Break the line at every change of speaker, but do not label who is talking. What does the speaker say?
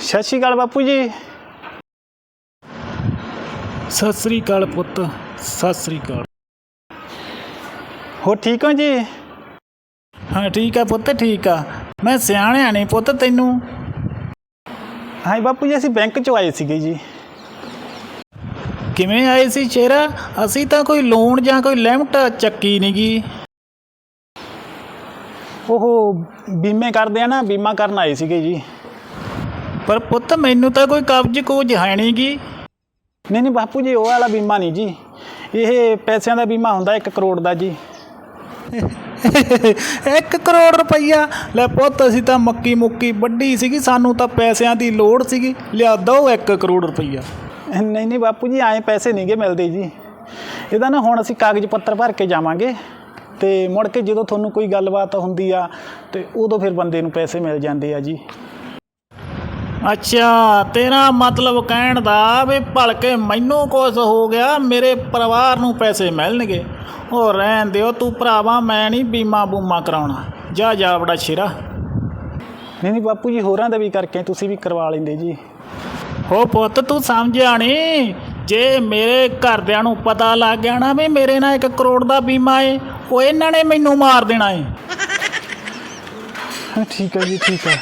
ਸਤਿ ਸ਼੍ਰੀ ਅਕਾਲ ਬਾਪੂ ਜੀ।
ਸਤਿ ਸ੍ਰੀ ਅਕਾਲ ਪੁੱਤ ਸਤਿ ਸ੍ਰੀ ਅਕਾਲ।
ਹੋ ਠੀਕ ਹੋ ਜੀ?
ਹਾਂ ਠੀਕ ਆ ਪੁੱਤ ਠੀਕ ਆ। ਮੈਂ ਸਿਆਣਿਆ ਨਹੀਂ ਪੁੱਤ ਤੈਨੂੰ।
ਹਾਂ ਬਾਪੂ ਜੀ ਅਸੀਂ ਬੈਂਕ ਚੋਂ ਆਏ ਸੀਗੇ ਜੀ।
ਕਿਵੇਂ ਆਏ ਸੀ ਚਿਹਰਾ? ਅਸੀਂ ਤਾਂ ਕੋਈ ਲੋਨ ਜਾਂ ਕੋਈ ਲਿਮਟ ਚੱਕੀ ਨਹੀਂ ਗੀ
ਉਹ ਬੀਮੇ ਕਰਦੇ ਆ ਨਾ ਬੀਮਾ ਕਰਨ ਆਏ ਸੀਗੇ ਜੀ।
ਪਰ ਪੁੱਤ ਮੈਨੂੰ ਤਾਂ ਕੋਈ ਕਬਜ਼ ਕੋਝ ਹੈ ਨਹੀਂ ਗੀ
ਨਹੀਂ ਨਹੀਂ ਬਾਪੂ ਜੀ ਉਹ ਵਾਲਾ ਬੀਮਾ ਨਹੀਂ ਜੀ। ਇਹ ਪੈਸਿਆਂ ਦਾ ਬੀਮਾ ਹੁੰਦਾ 1 ਕਰੋੜ ਦਾ ਜੀ।
1 ਕਰੋੜ ਰੁਪਈਆ? ਲੈ ਪੁੱਤ ਅਸੀਂ ਤਾਂ ਮੱਕੀ ਮੁੱਕੀ ਵੱਡੀ ਸੀਗੀ ਸਾਨੂੰ ਤਾਂ ਪੈਸਿਆਂ ਦੀ ਲੋੜ ਸੀਗੀ। ਲਿਆ ਦੋ 1 ਕਰੋੜ ਰੁਪਈਆ।
ਨਹੀਂ ਨਹੀਂ ਬਾਪੂ ਜੀ ਐਂ ਪੈਸੇ ਨਹੀਂਗੇ ਮਿਲਦੇ ਜੀ। ਇਹਦਾ ਨਾ ਹੁਣ ਅਸੀਂ ਕਾਗਜ਼ ਪੱਤਰ ਭਰ ਕੇ ਜਾਵਾਂਗੇ ਤੇ ਮੁੜ ਕੇ ਜਦੋਂ ਤੁਹਾਨੂੰ ਕੋਈ ਗੱਲਬਾਤ ਹੁੰਦੀ ਆ ਤੇ ਉਦੋਂ ਫਿਰ ਬੰਦੇ ਨੂੰ ਪੈਸੇ ਮਿਲ ਜਾਂਦੇ ਆ ਜੀ।
ਅੱਛਾ ਤੇਰਾ ਮਤਲਬ ਕਹਿਣ ਦਾ ਵੀ ਭਲਕੇ ਮੈਨੂੰ ਕੁਝ ਹੋ ਗਿਆ ਮੇਰੇ ਪਰਿਵਾਰ ਨੂੰ ਪੈਸੇ ਮਿਲਣਗੇ। ਉਹ ਰਹਿਣ ਦਿਓ ਤੂੰ ਭਰਾਵਾ ਮੈਂ ਨਹੀਂ ਬੀਮਾ ਬੂਮਾ ਕਰਾਉਣਾ। ਜਾ ਜਾ ਬੜਾ ਸ਼ੇਰਾ।
ਨਹੀਂ ਨਹੀਂ ਬਾਪੂ ਜੀ ਹੋਰਾਂ ਦਾ ਵੀ ਕਰਕੇ ਤੁਸੀਂ ਵੀ ਕਰਵਾ ਲੈਂਦੇ ਜੀ।
ਹੋ ਪੁੱਤ, ਤੂੰ ਸਮਝਿਆ ਨਹੀਂ ਜੇ ਮੇਰੇ ਘਰਦਿਆਂ ਨੂੰ ਪਤਾ ਲੱਗ ਗਿਆ ਨਾ ਵੀ ਮੇਰੇ ਨਾਲ 1 ਕਰੋੜ ਦਾ ਬੀਮਾ ਏ, ਉਹ ਇਹਨਾਂ ਨੇ ਮੈਨੂੰ ਮਾਰ ਦੇਣਾ ਏ।
ਠੀਕ ਹੈ ਜੀ, ਠੀਕ ਹੈ।